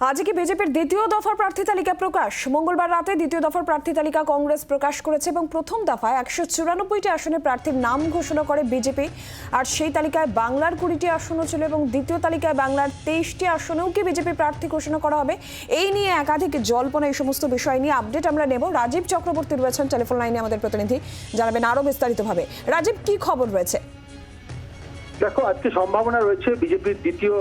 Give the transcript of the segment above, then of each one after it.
আজকে বিজেপির দ্বিতীয় দফার প্রার্থী তালিকা প্রকাশ। মঙ্গলবার রাতে দ্বিতীয় দফার প্রার্থী তালিকা কংগ্রেস প্রকাশ করেছে এবং প্রথম দফায় একশো চুরানব্বইটি আসনে প্রার্থীর নাম ঘোষণা করে বিজেপি। আর সেই তালিকায় বাংলার কুড়িটি আসনও ছিল এবং দ্বিতীয় তালিকায় বাংলার তেইশটি আসনেও কি বিজেপি প্রার্থী ঘোষণা করা হবে, এই নিয়ে একাধিক জল্পনা এই সমস্ত বিষয় নিয়ে আপডেট আমরা নেব। রাজীব চক্রবর্তী রয়েছেন টেলিফোন লাইনে আমাদের প্রতিনিধি। জানাবেন আরও বিস্তারিতভাবে। রাজীব, কি খবর রয়েছে? দেখো, আজকে সম্ভাবনা রয়েছে বিজেপির দ্বিতীয়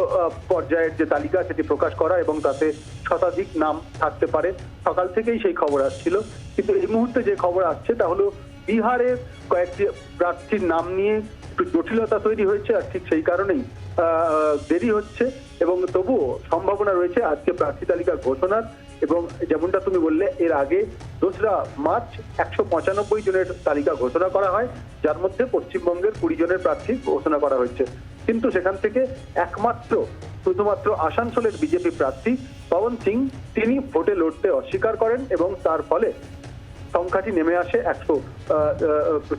পর্যায়ের যে তালিকা সেটি প্রকাশ করা এবং তাতে শতাধিক নাম থাকতে পারে। সকাল থেকেই সেই খবর আসছিল। কিন্তু এই মুহূর্তে যে খবর আসছে, তা হলো বিহারের কয়েকটি প্রার্থীর নাম নিয়ে একটু জটিলতা তৈরি হয়েছে, আর ঠিক সেই কারণেই দেরি হচ্ছে। এবং তবুও সম্ভাবনা রয়েছে আজকে প্রার্থী তালিকার ঘোষণার। এবং যেমনটা তুমি বললে, এর আগে দোসরা মার্চ একশো পঁচানব্বই জনের তালিকা ঘোষণা করা হয়, যার মধ্যে পশ্চিমবঙ্গের কুড়ি জনের প্রার্থী ঘোষণা করা হয়েছে। কিন্তু সেখান থেকে একমাত্র, শুধুমাত্র আসানসোলের বিজেপি প্রার্থী পবন সিং, তিনি ভোটে লড়তে অস্বীকার করেন এবং তার ফলে সংখ্যাটি নেমে আসে একশো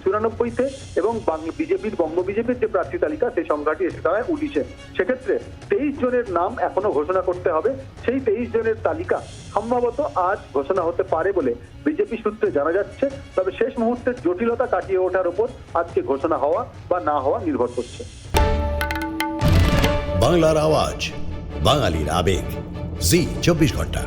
চুরানব্বইতে এবং বিজেপির বঙ্গ বিজেপির যে প্রার্থী তালিকা, সেই সংখ্যাটি এসে দাঁড়ায় উনিশে। সেক্ষেত্রে তেইশ জনের নাম এখনও ঘোষণা করতে হবে। সেই তেইশ জনের তালিকা সম্ভবত আজ ঘোষণা হতে পারে বলে বিজেপি সূত্রে জানা যাচ্ছে। তবে শেষ মুহূর্তের জটিলতা কাটিয়ে ওঠার উপর আজকে ঘোষণা হওয়া বা না হওয়া নির্ভর করছে। বাংলার আওয়াজ, বাঙালির আবেগ। জি, চব্বিশ ঘণ্টা।